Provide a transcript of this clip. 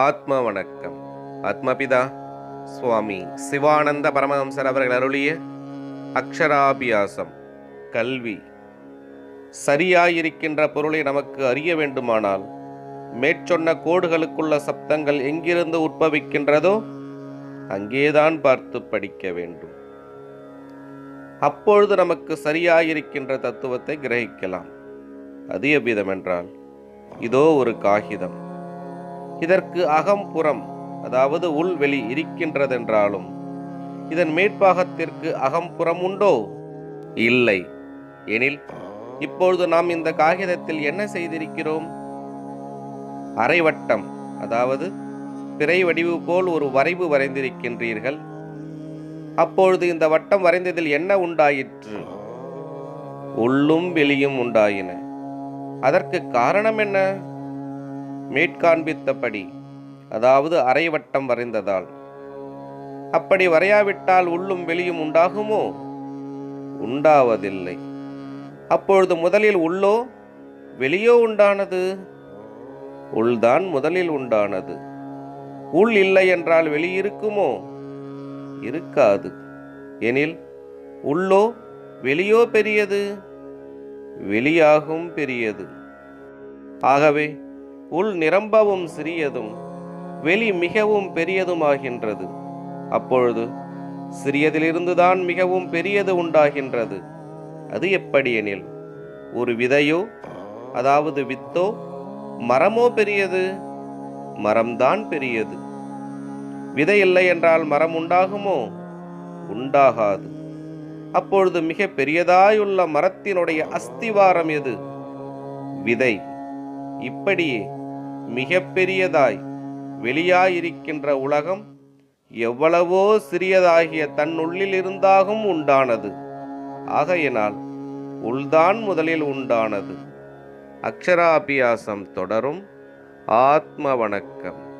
ஆத்ம வணக்கம். ஆத்மபிதா சுவாமி சிவானந்த பரமஹம்சர் அவர்கள் அருளிய அக்ஷராபியாசம் கல்வி. சரியாயிருக்கின்ற பொருளை நமக்கு அறிய வேண்டுமானால் மேற்சொன்ன கோடுகளுக்குள்ள சப்தங்கள் எங்கிருந்து உற்பவிக்கின்றதோ அங்கேதான் பார்த்து படிக்க வேண்டும். அப்பொழுது நமக்கு சரியாயிருக்கின்ற தத்துவத்தை கிரகிக்கலாம். அது எவ்விதம் என்றால் இதோ ஒரு காகிதம். இதற்கு அகம்புறம் அதாவது உள்வெளி இருக்கின்றதென்றாலும் இதன் மேற்பாகத்திற்கு அகம்புறம் உண்டோ இல்லை. எனில் இப்பொழுது நாம் இந்த காகிதத்தில் என்ன செய்திருக்கிறோம்? அரைவட்டம் அதாவது பிறை வடிவு போல் ஒரு வரைவு வரைந்திருக்கின்றீர்கள். அப்பொழுது இந்த வட்டம் வரைந்ததில் என்ன உண்டாயிற்று? உள்ளும் வெளியும் உண்டாயின. அதற்கு காரணம் என்ன? மேற்காண்பித்தபடி அதாவது அரைவட்டம் வரைந்ததால். அப்படி வரையாவிட்டால் உள்ளும் வெளியும் உண்டாகுமோ? உண்டாவதில்லை. அப்பொழுது முதலில் உள்ளோ வெளியோ உண்டானது? உள்தான் முதலில் உண்டானது. உள் இல்லை என்றால் வெளியிருக்குமோ இருக்காது. எனில் உள்ளோ வெளியோ பெரியது? வெளியாகும் பெரியது. ஆகவே உள் நிரம்பவும் சிறியதும் வெளி மிகவும் பெரியதுமாகின்றது. அப்பொழுது சிறியதிலிருந்துதான் மிகவும் பெரியது உண்டாகின்றது. அது எப்படியெனில் ஒரு விதையோ அதாவது வித்தோ மரமோ பெரியது? மரம்தான் பெரியது. விதை இல்லை என்றால் மரம் உண்டாகுமோ? உண்டாகாது. அப்பொழுது மிக பெரியதாயுள்ள மரத்தினுடைய அஸ்திவாரம் எது? விதை. இப்படியே மிக பெரியதாய் வெளியாயிருக்கின்ற உலகம் எவ்வளவோ சிறியதாகிய தன்னுள்ளில் இருந்தாகும் உண்டானது. ஆகையினால் உள்தான் முதலில் உண்டானது. அக்ஷராபியாசம் தொடரும். ஆத்ம வணக்கம்.